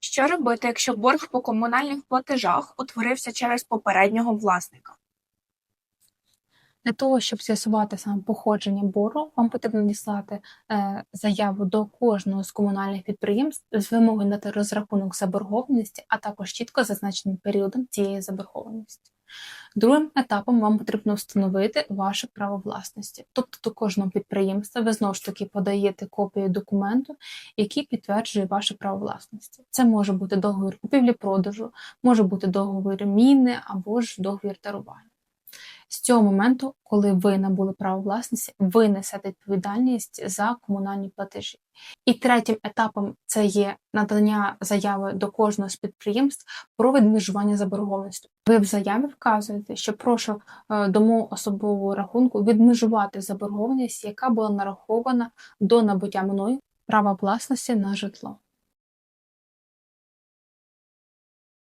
Що робити, якщо борг по комунальних платежах утворився через попереднього власника? Для того, щоб з'ясувати саме походження боргу, вам потрібно надіслати е, заяву до кожного з комунальних підприємств з вимогою дати розрахунок заборгованості, а також чітко зазначеним періодом цієї заборгованості. Другим етапом вам потрібно встановити ваше право власності. Тобто до кожного підприємства ви знову ж таки подаєте копію документу, який підтверджує ваше право власності. Це може бути договір купівлі-продажу, може бути договір міни або ж договір дарування. З цього моменту, коли ви набули право власності, ви несете відповідальність за комунальні платежі. І третім етапом це є надання заяви до кожного з підприємств про відмежування заборгованості. Ви в заяві вказуєте, що прошу е, до мого особового рахунку відмежувати заборгованість, яка була нарахована до набуття мною права власності на житло.